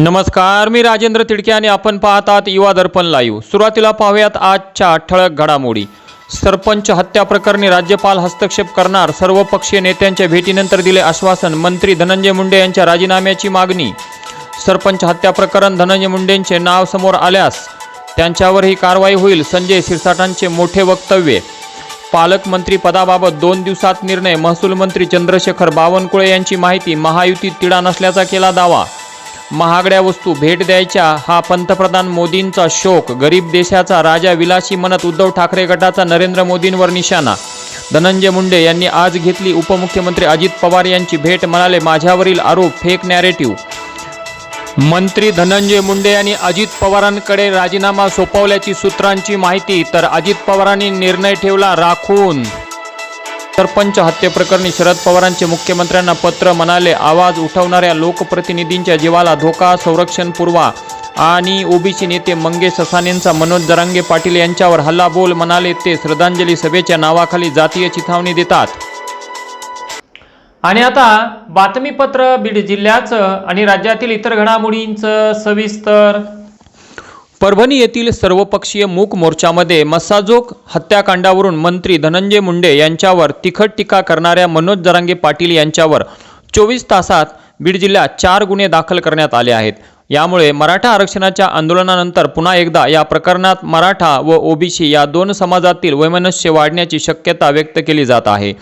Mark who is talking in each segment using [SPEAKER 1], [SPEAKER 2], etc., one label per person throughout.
[SPEAKER 1] नमस्कार मी राजेंद्र तिडके आणि आपण पाहतात युवा दर्पण लाईव्ह. सुरुवातीला पाहूयात आजच्या ठळक घडामोडी. सरपंच हत्या प्रकरणी राज्यपाल हस्तक्षेप करणार सर्वपक्षीय नेत्यांच्या भेटीनंतर दिले आश्वासन मंत्री धनंजय मुंडे यांच्या राजीनाम्याची मागणी. सरपंच हत्या प्रकरण धनंजय मुंडेंचे नाव समोर आल्यास त्यांच्यावरही कारवाई होईल संजय शिरसाटांचे मोठे वक्तव्य. पालकमंत्री पदाबाबत दोन दिवसात निर्णय महसूल मंत्री चंद्रशेखर बावनकुळे यांची माहिती महायुतीत तिढा नसल्याचा केला दावा. महागड्या वस्तू भेट द्यायच्या हा पंतप्रधान मोदींचा शोक. गरीब देशाचा राजा विलासी म्हणत उद्धव ठाकरे गटाचा नरेंद्र मोदींवर निशाणा. धनंजय मुंडे यांनी आज घेतली उपमुख्यमंत्री अजित पवार यांची भेट म्हणाले माझ्यावरील आरोप फेक नॅरेटिव्ह मंत्री धनंजय मुंडे यांनी अजित पवारांकडे राजीनामा सोपवल्याची सूत्रांची माहिती तर अजित पवारांनी निर्णय ठेवला राखून. सरपंच हत्येप्रकरणी शरद पवारांचे मुख्यमंत्र्यांना पत्र म्हणाले आवाज उठवणाऱ्या लोकप्रतिनिधींच्या जीवाला धोका संरक्षण पुरवा. आणि ओबीसी नेते मंगेश असानेंचा मनोज जरांगे पाटील यांच्यावर हल्लाबोल म्हणाले ते श्रद्धांजली सभेच्या नावाखाली जातीय चिथावणी देतात. आणि आता बातमीपत्र बीड जिल्ह्याचं आणि राज्यातील इतर घडामोडींचं सविस्तर परभणी येथील सर्वपक्षीय मूक मोर्चामध्ये मस्साजोग हत्याकांडावरून मंत्री धनंजय मुंडे यांच्यावर तिखट टीका करणाऱ्या मनोज जरांगे पाटील यांच्यावर चोवीस तासात बीड जिल्ह्यात चार गुन्हे दाखल करण्यात आले आहेत. यामुळे मराठा आरक्षणाच्या आंदोलनानंतर पुन्हा एकदा या प्रकरणात मराठा व ओबीसी या दोन समाजातील वैमनस्य वाढण्याची शक्यता व्यक्त केली जात आहे.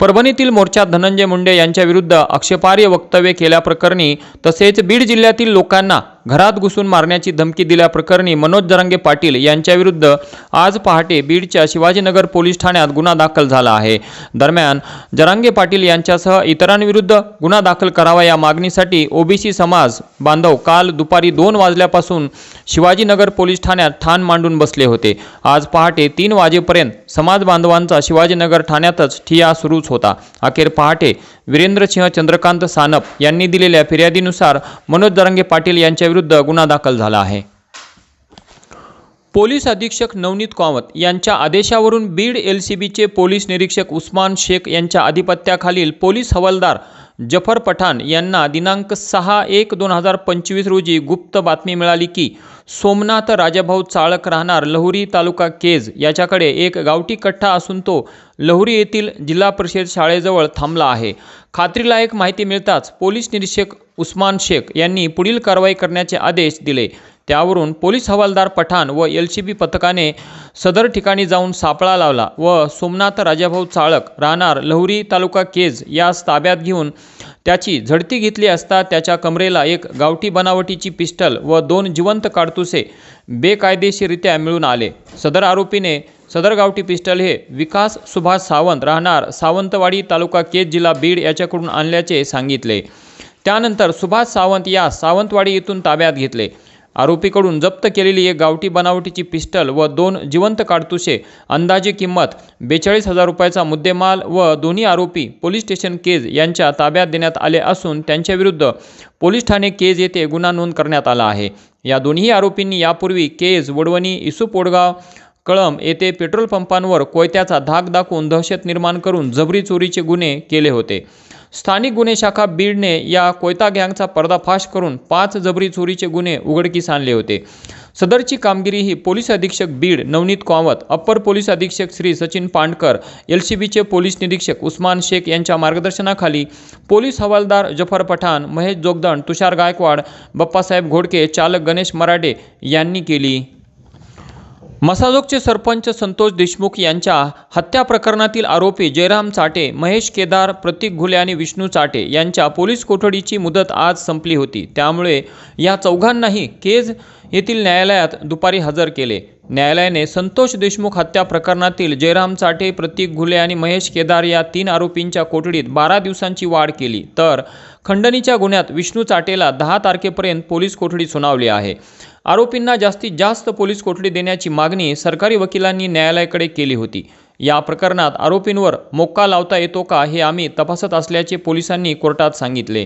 [SPEAKER 1] परभणीतील मोर्चात धनंजय मुंडे यांच्या विरुद्ध आक्षेपार्ह वक्तव्य केल्याप्रकरणी तसेच बीड जिल्ह्यातील लोकांना घरात घुसून मारण्याची धमकी दिल्याप्रकरणी मनोज जरांगे पाटील यांच्याविरुद्ध आज पहाटे बीडच्या शिवाजीनगर पोलीस ठाण्यात गुन्हा दाखल झाला आहे. दरम्यान जरांगे पाटील यांच्यासह इतरांविरुद्ध गुन्हा दाखल करावा या मागणीसाठी ओबीसी समाज बांधव काल दुपारी दोन वाजल्यापासून शिवाजीनगर पोलीस ठाण्यात ठाण मांडून बसले होते. आज पहाटे तीन वाजेपर्यंत समाज बांधवांचा शिवाजीनगर ठाण्यातच ठिया सुरूच होता. अखेर पहाटे वीरेंद्रसिंह चंद्रकांत सानप यांनी दिलेल्या फिर्यादीनुसार मनोज दरंगे पाटील यांच्याविरुद्ध गुन्हा दाखल झाला आहे. पोलीस अधीक्षक नवनीत कामत यांच्या आदेशावरून बीड एल सी बीचे पोलीस निरीक्षक उस्मान शेख यांच्या आधिपत्याखालील पोलीस हवालदार जफर पठाण यांना दिनांक सहा एक दोन हजार पंचवीस रोजी गुप्त बातमी मिळाली की सोमनाथ राजाभाऊ चाळक राहणार लहुरी तालुका केज याच्याकडे एक गावठी कट्टा असून तो लहुरी येथील जिल्हा परिषद शाळेजवळ थांबला आहे. खात्रीलायक माहिती मिळताच पोलीस निरीक्षक उस्मान शेख यांनी पुढील कारवाई करण्याचे आदेश दिले. त्यावरून पोलीस हवालदार पठाण व एल सी बी पथकाने सदर ठिकाणी जाऊन सापळा लावला व सोमनाथ राजाभाऊ चाळक राहणार लहुरी तालुका केज यास ताब्यात घेऊन त्याची झडती घेतली असता त्याच्या कमरेला एक गावठी बनावटीची पिस्टल व दोन जिवंत काडतुसे बेकायदेशीरित्या मिळून आले. सदर आरोपीने सदर गावठी पिस्टल हे विकास सुभाष सावंत राहणार सावंतवाडी तालुका केज जिल्हा बीड याच्याकडून आणल्याचे सांगितले. त्यानंतर सुभाष सावंत या सावंतवाडी येथून ताब्यात घेतले. आरोपीकडून जप्त केलेली एक गावठी बनावटीची पिस्टल व दोन जिवंत काडतुसे अंदाजे किंमत बेचाळीस हजार रुपयाचा मुद्देमाल व दोन्ही आरोपी पोलीस स्टेशन केज यांच्या ताब्यात देण्यात आले असून त्यांच्याविरुद्ध पोलीस ठाणे केज येथे गुन्हा नोंद करण्यात आला आहे. या दोन्ही आरोपींनी यापूर्वी केज वडवणी इसू पोडगाव कळम येथे पेट्रोल पंपांवर कोयत्याचा धाक दाखवून दहशत निर्माण करून जबरी चोरीचे गुन्हे केले होते. स्थानिक गुन्हे शाखा बीडने या कोयता गँगचा पर्दाफाश करून पाच जबरी चोरीचे गुन्हे उघडकीस आणले होते. सदरची कामगिरी ही पोलीस अधीक्षक बीड नवनीत कावत अप्पर पोलीस अधीक्षक श्री सचिन पांडकर एल सी बीचे पोलीस निरीक्षक उस्मान शेख यांच्या मार्गदर्शनाखाली पोलीस हवालदार जफर पठाण महेश जोगदण तुषार गायकवाड बप्पासाहेब घोडके चालक गणेश मराडे यांनी केली. मसाजोगचे सरपंच संतोष देशमुख यांच्या हत्या प्रकरणातील आरोपी जयराम चाटे महेश केदार प्रतीक घुले आणि विष्णू चाटे यांच्या पोलीस कोठडीची मुदत आज संपली होती. त्यामुळे या चौघांनाही केज येथील न्यायालयात दुपारी हजर केले. न्यायालयाने संतोष देशमुख हत्या प्रकरणातील जयराम चाटे प्रतीक घुले आणि महेश केदार या तीन आरोपींच्या कोठडीत बारा दिवसांची वाढ केली. तर खंडणीच्या गुन्ह्यात विष्णू चाटेला दहा तारखेपर्यंत पोलीस कोठडी सुनावली आहे. आरोपींना जास्तीत जास्त पोलीस कोठडी देण्याची मागणी सरकारी वकिलांनी न्यायालयाकडे केली होती. या प्रकरणात आरोपींवर मोक्का लावता येतो का हे आम्ही तपासत असल्याचे पोलिसांनी कोर्टात सांगितले.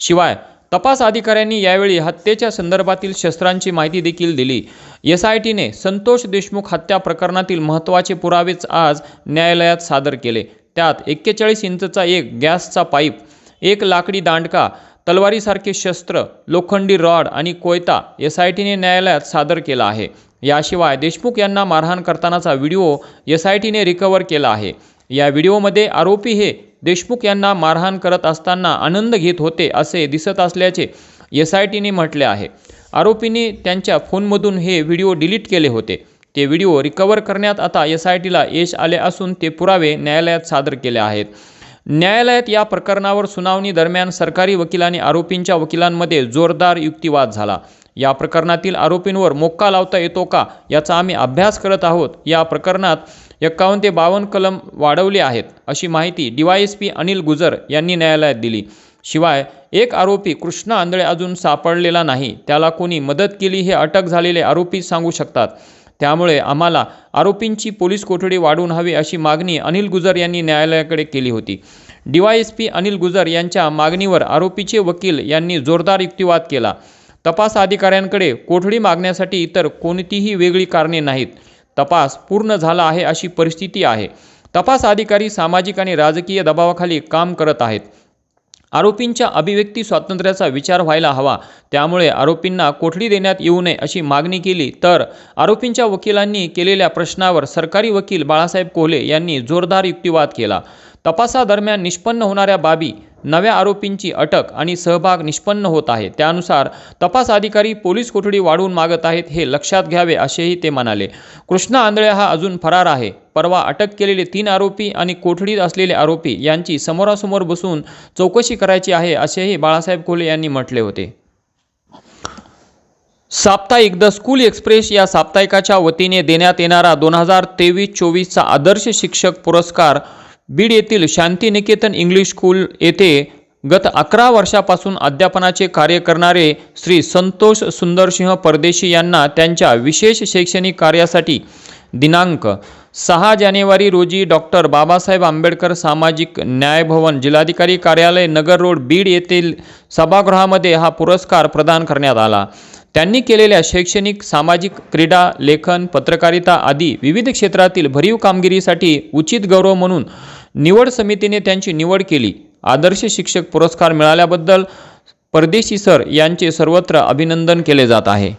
[SPEAKER 1] शिवाय तपास अधिकाऱ्यांनी यावेळी हत्येच्या संदर्भातील शस्त्रांची माहिती देखील दिली. एस आय टीने संतोष देशमुख हत्या प्रकरणातील महत्त्वाचे पुरावेच आज न्यायालयात सादर केले. त्यात एक्केचाळीस इंचचा एक गॅसचा पाईप एक लाकडी दांडका तलवारीसारखे शस्त्र लोखंडी रॉड आणि कोयता एस आय टीने न्यायालयात सादर केला आहे. याशिवाय देशमुख यांना मारहाण करतानाचा व्हिडिओ एस आय टीने रिकवर केला आहे. या व्हिडिओमध्ये आरोपी हे देशमुख यांना मारहाण करत असताना आनंद घेत होते असे दिसत असल्याचे एस आय टीने म्हटले आहे. आरोपींनी त्यांच्या फोनमधून हे व्हिडिओ डिलीट केले होते. ते व्हिडिओ रिकवर करण्यात आता एस आय टीला यश आले असून ते पुरावे न्यायालयात सादर केले आहेत. न्यायालयात या प्रकरणावर सुनावणी दरम्यान सरकारी वकिलांनी आरोपींच्या वकिलांमध्ये जोरदार युक्तिवाद झाला. या प्रकरणातील आरोपींवर मोक्का लावता येतो का याचा आम्ही अभ्यास करत आहोत. या प्रकरणात एक्कावन्न ते बावन्न कलम वाढवले आहेत अशी माहिती डीवायएसपी अनिल गुजर यांनी न्यायालयात दिली. शिवाय एक आरोपी कृष्णा आंधळे अजून सापडलेला नाही त्याला कोणी मदत केली हे अटक झालेले आरोपी सांगू शकतात. त्यामुळे आम्हाला आरोपींची पोलीस कोठडी वाढवून हवी अशी मागणी अनिल गुजर यांनी न्यायालयाकडे केली होती. डीवायएसपी अनिल गुजर यांच्या मागणीवर आरोपीचे वकील यांनी जोरदार युक्तिवाद केला. तपास अधिकाऱ्यांकडे कोठडी मागण्यासाठी इतर कोणतीही वेगळी कारणे नाहीत. तपास पूर्ण झाला आहे अशी परिस्थिती आहे. तपास अधिकारी सामाजिक आणि राजकीय दबावाखाली काम करत आहेत. आरोपींच्या अभिव्यक्ती स्वातंत्र्याचा विचार व्हायला हवा. त्यामुळे आरोपींना कोठडी देण्यात येऊ नये अशी मागणी केली तर आरोपींच्या वकिलांनी केलेल्या प्रश्नावर सरकारी वकील बाळासाहेब कोहले यांनी जोरदार युक्तिवाद केला. तपासादरम्यान निष्पन्न होणाऱ्या बाबी नव्या आरोपींची अटक आणि सहभाग निष्पन्न होत आहे. त्यानुसार तपास अधिकारी पोलीस कोठडी वाढवून मागत आहेत हे लक्षात घ्यावे असेही ते म्हणाले. कृष्णा आंधळे हा अजून फरार आहे. परवा अटक केलेले तीन आरोपी आणि कोठडीत असलेले आरोपी यांची समोरासमोर बसून चौकशी करायची आहे असेही बाळासाहेब कोले यांनी म्हटले होते. साप्ताहिक द स्कूल एक्सप्रेस या साप्ताहिकाच्या वतीने देण्यात येणारा दोन हजार तेवीस चोवीसचा आदर्श शिक्षक पुरस्कार बीड येथील शांतिनिकेतन इंग्लिश स्कूल येथे गत अकरा वर्षापासून अध्यापनाचे कार्य करणारे श्री संतोष सुंदरसिंह परदेशी यांना त्यांच्या विशेष शैक्षणिक कार्यासाठी दिनांक सहा जानेवारी रोजी डॉक्टर बाबासाहेब आंबेडकर सामाजिक न्याय भवन जिल्हाधिकारी कार्यालय नगर रोड बीड येथील सभागृहामध्ये हा पुरस्कार प्रदान करण्यात आला. त्यांनी केलेल्या शैक्षणिक सामाजिक क्रीडा लेखन पत्रकारिता आदी विविध क्षेत्रातील भरीव कामगिरीसाठी उचित गौरव म्हणून निवड समितीने त्यांची निवड केली. आदर्श शिक्षक पुरस्कार मिळाल्याबद्दल परदेशी सर यांचे सर्वत्र अभिनंदन केले जात आहे.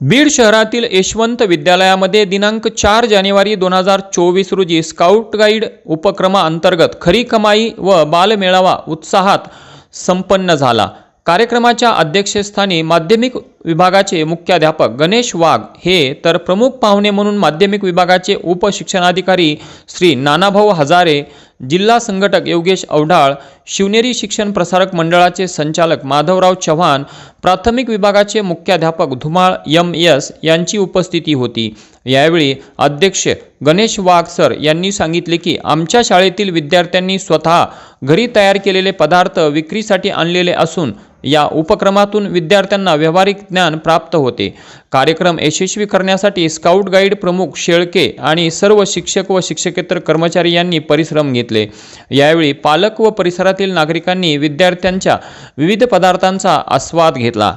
[SPEAKER 1] बीड शहरातील यशवंत विद्यालयामध्ये दिनांक चार जानेवारी दोन हजार चोवीस रोजी स्काउट गाईड उपक्रमाअंतर्गत खरी कमाई व बालमेळावा उत्साहात संपन्न झाला. कार्यक्रमाच्या अध्यक्षस्थानी माध्यमिक विभागाचे मुख्याध्यापक गणेश वाघ हे तर प्रमुख पाहुणे म्हणून माध्यमिक विभागाचे उपशिक्षणाधिकारी श्री नानाभाऊ हजारे जिल्हा संघटक योगेश अवढाळ शिवनेरी शिक्षण प्रसारक मंडळाचे संचालक माधवराव चव्हाण प्राथमिक विभागाचे मुख्याध्यापक धुमाळ एम एस यांची उपस्थिती होती. यावेळी अध्यक्ष गणेश वाघ सर यांनी सांगितले की आमच्या शाळेतील विद्यार्थ्यांनी स्वतः घरी तयार केलेले पदार्थ विक्रीसाठी आणलेले असून या उपक्रमातून विद्यार्थ्यांना व्यावहारिक ज्ञान प्राप्त होते. कार्यक्रम यशस्वी करण्यासाठी स्काउट गाईड प्रमुख शेळके आणि सर्व शिक्षक व शिक्षकेतर कर्मचारी यांनी परिश्रम घेतले. यावेळी पालक व परिसरातील नागरिकांनी विद्यार्थ्यांच्या विविध पदार्थांचा आस्वाद घेतला.